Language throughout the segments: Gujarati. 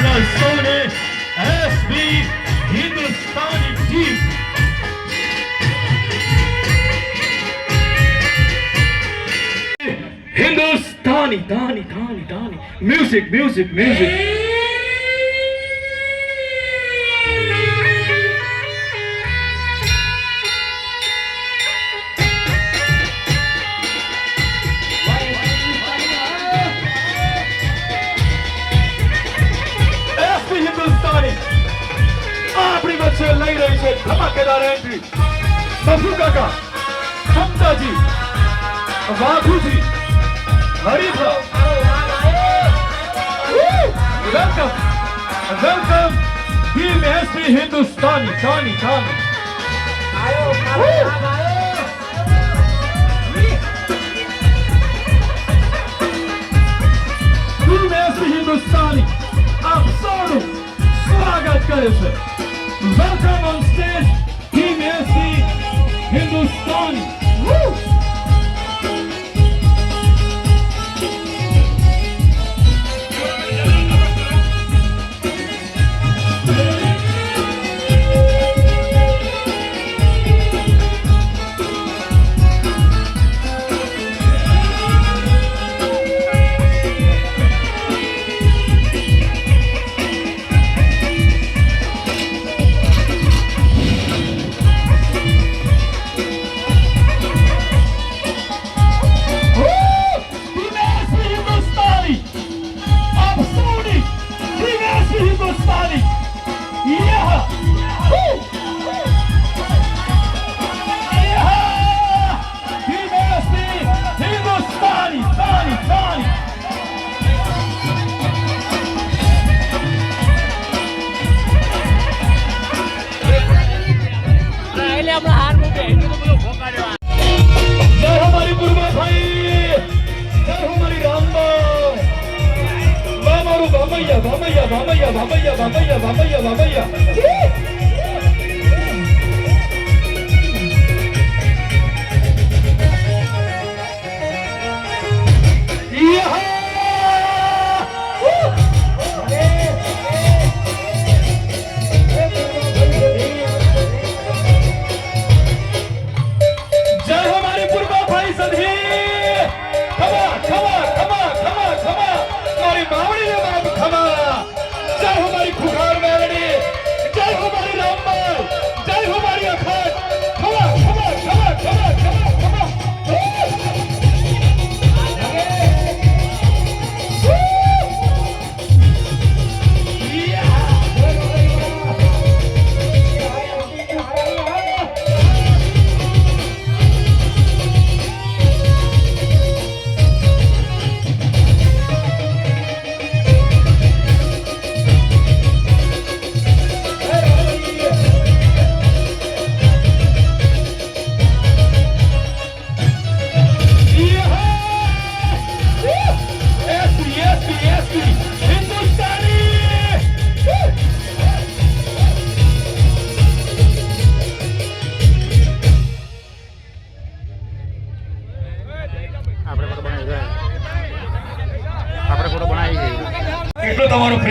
प्रसोने S B, Hindustani, Hindustani Hindustani, Dani, Dani, Dani. Music, music, music. ધમાકેદાર એન્ટ્રી બફુ કાકા મમતાજી વાઘુજી હરીફા welcome welcome team SP Hindustani ચાની ચાની ટીમ હિન્દુસ્તાની આપ સૌનું સ્વાગત કરે છે વેલકમ ઓન Yeah! 宝贝呀宝贝呀宝贝呀宝贝呀宝贝呀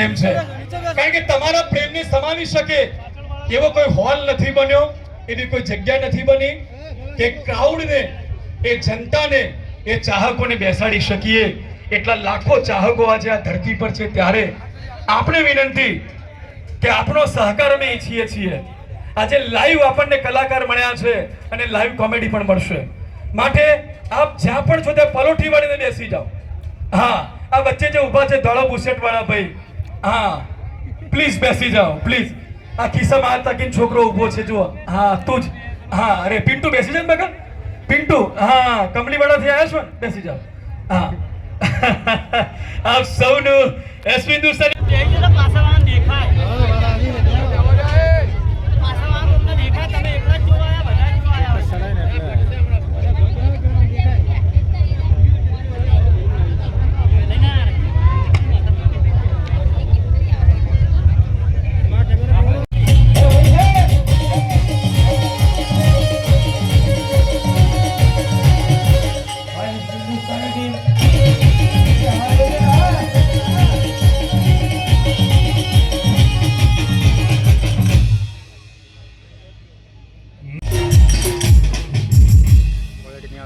પ્રેમ છે. કારણ કે તમારા પ્રેમને સમાવી શકે એવો કોઈ હોલ નથી બન્યો, એવી કોઈ જગ્યા નથી બની કે ક્રાઉડને એ જનતાને, એ ચાહકોને બેસાડી શકીએ. એટલા લાખો ચાહકો આજે આ ધરતી પર છે ત્યારે આપણે વિનંતી કે આપણો સહકાર અમે ઈચ્છીએ છીએ. આજે લાઈવ આપણને કલાકાર મળ્યા છે અને લાઈવ કોમેડી પણ મળશે. માટે આપ જ્યાં પણ છો ત્યાં પલોઠી વાળીને બેસી જાઓ. હા, આ વચ્ચે જે ઊભા છે ધોળો બુસેટ વાળા ભાઈ હા. પ્લીઝ બેસી જાઓ. પ્લીઝ આ ખિસ્સામાં હાથ તાકીને છોકરો ઊભો છે, જુઓ. હા, તું જ. હા, અરે, પિન્ટુ, બેસી જાય ને બગા પિન્ટુ, હા કમલી વાળાથી આવ્યા છો બેસી જાઓ. હા. આપ સૌનું એસપી વાળાને દેખાય.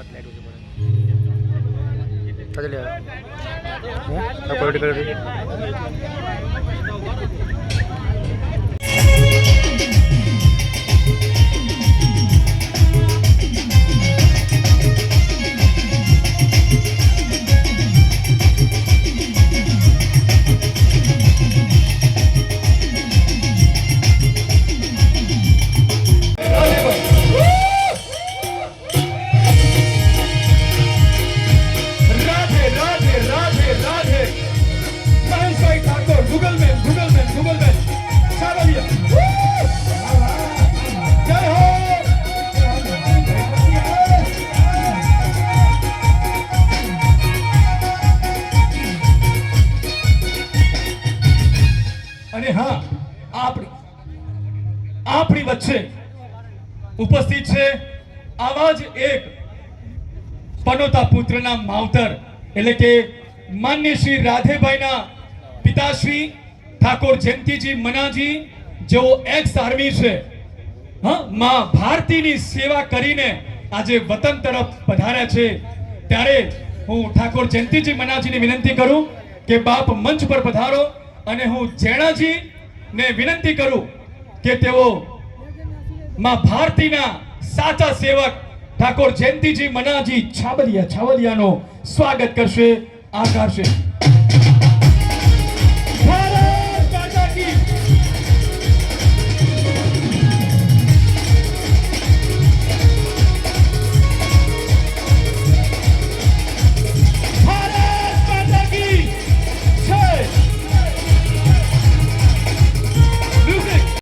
હાથ લાગ્યું પડે પલટી પલટી અને હા, આપણી આપણી વચ્ચે ઉપસ્થિત છે આવા જ એક પનોતા પુત્રના માવતર, એટલે કે માન્ય શ્રી રાધેભાઈના પિતાશ્રી ઠાકોર જયંતિજી મનાજી, જેઓ એક્સ આર્મી છે. હા, માં ભારતીની સેવા કરીને આજે વતન તરફ પધાર્યા છે. ત્યારે હું ઠાકોર જયંતિજી મનાજીને વિનંતી કરું કે બાપ મંચ પર પધારો. અને હું જેણાજી ને વિનંતી કરું કે તેઓ માં ભારતીના સાચા સેવક ઠાકોર જયંતિજી મનાજી છાબલિયા છાવલિયાનો સ્વાગત કરશે આકારશે